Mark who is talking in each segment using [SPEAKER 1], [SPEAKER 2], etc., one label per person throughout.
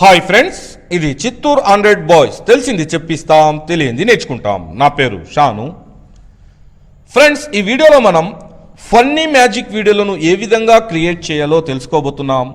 [SPEAKER 1] Hi friends ఇది Chittoor hundred boys. తెలిసింది చెప్పిస్తాం తెలియంది నేర్చుకుంటాం. నా పేరు షాను. ఫ్రెండ్స్ ఈ వీడియోలో మనం ఫన్నీ మ్యాజిక్ వీడియోలను ఏ విధంగా క్రియేట్ చేయాలో తెలుసుకోబోతున్నాం.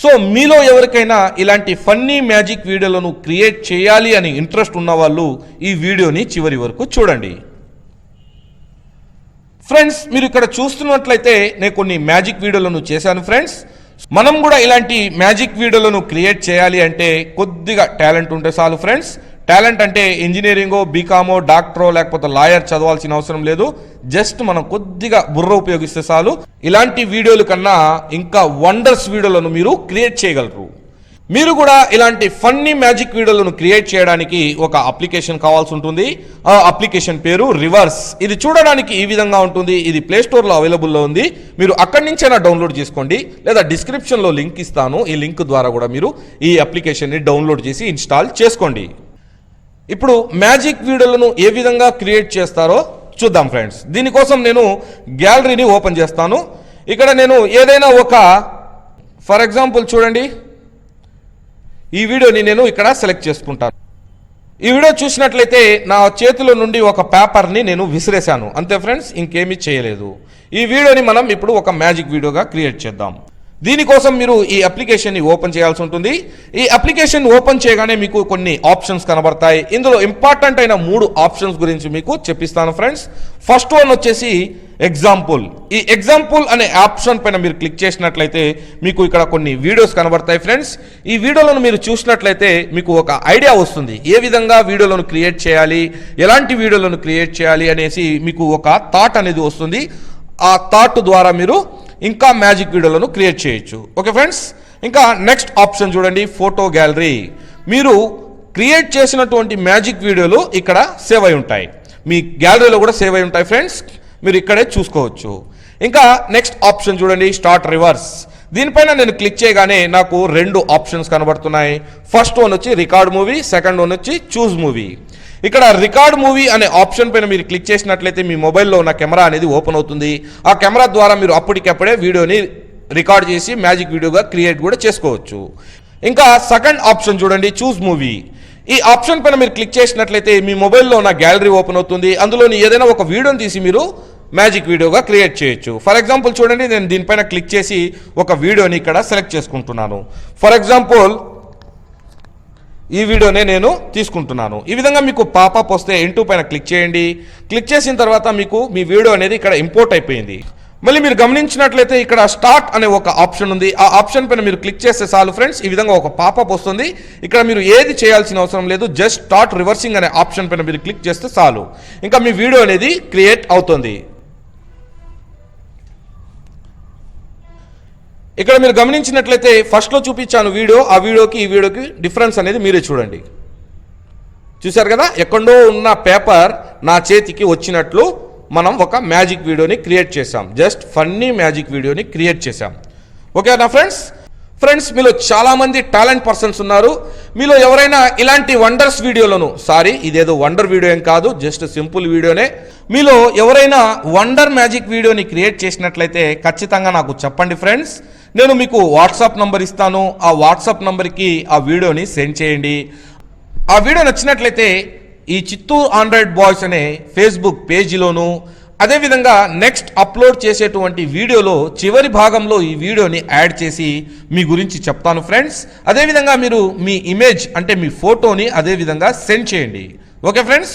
[SPEAKER 1] సో మీలో ఎవరికైనా ఇలాంటి ఫన్నీ మ్యాజిక్ వీడియోలను క్రియేట్ చేయాలి అని ఇంట్రెస్ట్ ఉన్న వాళ్ళు ఈ వీడియోని చివరి వరకు చూడండి. ఫ్రెండ్స్ మీరు ఇక్కడ చూస్తున్నట్లయితే నేను కొన్ని మ్యాజిక్ వీడియోలను చేశాను ఫ్రెండ్స్ మనం కూడా ఇలాంటి మ్యాజిక్ వీడియోలను క్రియేట్ చేయాలి అంటే కొద్దిగా టాలెంట్ ఉంటే చాలు ఫ్రెండ్స్. టాలెంట్ అంటే ఇంజనీరింగో బీకామో డాక్టరో లేకపోతే లాయర్ చదవాల్సిన అవసరం లేదు. జస్ట్ మనం కొద్దిగా బుర్ర ఉపయోగిస్తే చాలు. ఇలాంటి వీడియోలు కన్నా ఇంకా వండర్స్ వీడియోలను మీరు క్రియేట్ చేయగలరు. మీరు కూడా ఇలాంటి ఫన్నీ మ్యాజిక్ వీడియోలను క్రియేట్ చేయడానికి ఒక అప్లికేషన్ కావాల్సి ఉంటుంది. ఆ అప్లికేషన్ పేరు రివర్స్. ఇది చూడడానికి ఈ విధంగా ఉంటుంది. ఇది ప్లే స్టోర్లో అవైలబుల్లో ఉంది. మీరు అక్కడి నుంచైనా డౌన్లోడ్ చేసుకోండి. లేదా డిస్క్రిప్షన్లో లింక్ ఇస్తాను. ఈ లింక్ ద్వారా కూడా మీరు ఈ అప్లికేషన్ని డౌన్లోడ్ చేసి ఇన్స్టాల్ చేసుకోండి. ఇప్పుడు మ్యాజిక్ వీడియోలను ఏ విధంగా క్రియేట్ చేస్తారో చూద్దాం ఫ్రెండ్స్. దీనికోసం నేను గ్యాలరీని ఓపెన్ చేస్తాను. ఇక్కడ నేను ఏదైనా ఒక ఫర్ ఎగ్జాంపుల్ చూడండి. ఈ వీడియోని నేను ఇక్కడ సెలెక్ట్ చేసుకుంటాను. ఈ వీడియో చూసినట్లయితే నా చేతిలో నుండి ఒక పేపర్ని నేను విసిరేశాను. అంతే ఫ్రెండ్స్ ఇంకేమీ చేయలేదు. ఈ వీడియోని మనం ఇప్పుడు ఒక మ్యాజిక్ వీడియోగా క్రియేట్ చేద్దాం. దీనికోసం మీరు ఈ అప్లికేషన్ని ఓపెన్ చేయాల్సి ఉంటుంది. ఈ అప్లికేషన్ ఓపెన్ చేయగానే మీకు కొన్ని ఆప్షన్స్ కనబడతాయి. ఇందులో ఇంపార్టెంట్ అయిన మూడు ఆప్షన్స్ గురించి మీకు చెప్పిస్తాను ఫ్రెండ్స్ ఫస్ట్ వన్ వచ్చేసి ఎగ్జాంపుల్ ఈ ఎగ్జాంపుల్ అనే ఆప్షన్ పైన మీరు క్లిక్ చేసినట్లయితే మీకు ఇక్కడ కొన్ని వీడియోస్ కనబడతాయి ఫ్రెండ్స్ ఈ వీడియోలను మీరు చూసినట్లయితే మీకు ఒక ఐడియా వస్తుంది. ఏ విధంగా వీడియోలను క్రియేట్ చేయాలి? ఎలాంటి వీడియోలను క్రియేట్ చేయాలి? అనేసి మీకు ఒక థాట్ అనేది వస్తుంది. ఆ థాట్ ద్వారా మీరు ఇంకా మ్యాజిక్ వీడియోలను క్రియేట్ చేయొచ్చు. Okay friends? ఇంకా నెక్స్ట్ ఆప్షన్ చూడండి ఫోటో గ్యాలరీ. మీరు క్రియేట్ చేసినటువంటి మ్యాజిక్ వీడియోలు ఇక్కడ సేవ్ అయి ఉంటాయి. మీ గ్యాలరీలో కూడా సేవ్ అయి ఉంటాయి ఫ్రెండ్స్. మీరు ఇక్కడే చూసుకోవచ్చు. ఇంకా నెక్స్ట్ ఆప్షన్ చూడండి స్టార్ట్ రివర్స్. దీనిపైన నేను క్లిక్ చేయగానే నాకు రెండు ఆప్షన్స్ కనబడుతున్నాయి. ఫస్ట్ వన్ వచ్చి రికార్డ్ మూవీ సెకండ్ వన్ వచ్చి చూస్ మూవీ. ఇక్కడ రికార్డ్ మూవీ అనే ఆప్షన్ పైన మీరు క్లిక్ చేసినట్లయితే మీ మొబైల్లో ఉన్న కెమెరా అనేది ఓపెన్ అవుతుంది. ఆ కెమెరా ద్వారా మీరు అప్పటికప్పుడే వీడియోని రికార్డ్ చేసి మ్యాజిక్ వీడియోగా క్రియేట్ కూడా చేసుకోవచ్చు. ఇంకా సెకండ్ ఆప్షన్ చూడండి చూస్ మూవీ. ఈ ఆప్షన్ పైన మీరు క్లిక్ చేసినట్లయితే మీ మొబైల్లో ఉన్న గ్యాలరీ ఓపెన్ అవుతుంది. అందులోని ఏదైనా ఒక వీడియోని తీసి మీరు మ్యాజిక్ వీడియోగా క్రియేట్ చేయొచ్చు. ఫర్ ఎగ్జాంపుల్ చూడండి నేను దీనిపైన క్లిక్ చేసి ఒక వీడియోని ఇక్కడ సెలెక్ట్ చేసుకుంటున్నాను. ఫర్ ఎగ్జాంపుల్ ఈ వీడియోనే నేను తీసుకుంటున్నాను. ఈ విధంగా మీకు పాపప్ వస్తే ఎంటూ పైన క్లిక్ చేయండి. క్లిక్ చేసిన తర్వాత మీకు మీ వీడియో అనేది ఇక్కడ ఇంపోర్ట్ అయిపోయింది. మళ్ళీ మీరు గమనించినట్లయితే ఇక్కడ స్టార్ట్ అనే ఒక ఆప్షన్ ఉంది. ఆ ఆప్షన్ పైన మీరు క్లిక్ చేస్తే చాలు ఫ్రెండ్స్ ఈ విధంగా ఒక పాపప్ వస్తుంది. ఇక్కడ మీరు ఏది చేయాల్సిన అవసరం లేదు జస్ట్ స్టార్ట్ రివర్సింగ్ అనే ఆప్షన్ పైన మీరు క్లిక్ చేస్తే చాలు. ఇంకా మీ వీడియో అనేది క్రియేట్ అవుతుంది. ఇక్కడ మీరు గమనించినట్లయితే ఫస్ట్లో చూపించాను వీడియో ఆ వీడియోకి ఈ వీడియోకి డిఫరెన్స్ అనేది మీరే చూడండి. చూశారు కదా? ఎక్కడో ఉన్న పేపర్ నా చేతికి వచ్చినట్లు మనం ఒక మ్యాజిక్ వీడియోని క్రియేట్ చేసాం జస్ట్ ఫన్నీ మ్యాజిక్ వీడియోని క్రియేట్ చేసాం ఓకే నా ఫ్రెండ్స్ ఫ్రెండ్స్ మీలో చాలామంది టాలెంట్ పర్సన్స్ ఉన్నారు. మీలో ఎవరైనా ఇలాంటి వండర్స్ వీడియోలను సారీ ఇదేదో వండర్ వీడియో ఏం కాదు జస్ట్ సింపుల్ వీడియోనే. మీలో ఎవరైనా వండర్ మ్యాజిక్ వీడియోని క్రియేట్ చేసినట్లయితే ఖచ్చితంగా నాకు చెప్పండి ఫ్రెండ్స్. నేను మీకు వాట్సాప్ నంబర్ ఇస్తాను. ఆ వాట్సాప్ నంబర్కి ఆ వీడియోని సెండ్ చేయండి. ఆ వీడియో నచ్చినట్లయితే ఈ చిత్తూరు ఆండ్రాయిడ్ బాయ్స్ అనే ఫేస్బుక్ పేజీలోను అదేవిధంగా నెక్స్ట్ అప్లోడ్ చేసేటువంటి వీడియోలో చివరి భాగంలో ఈ వీడియోని యాడ్ చేసి మీ గురించి చెప్తాను ఫ్రెండ్స్ అదేవిధంగా మీరు మీ ఇమేజ్ అంటే మీ ఫోటోని అదేవిధంగా సెండ్ చేయండి. Okay friends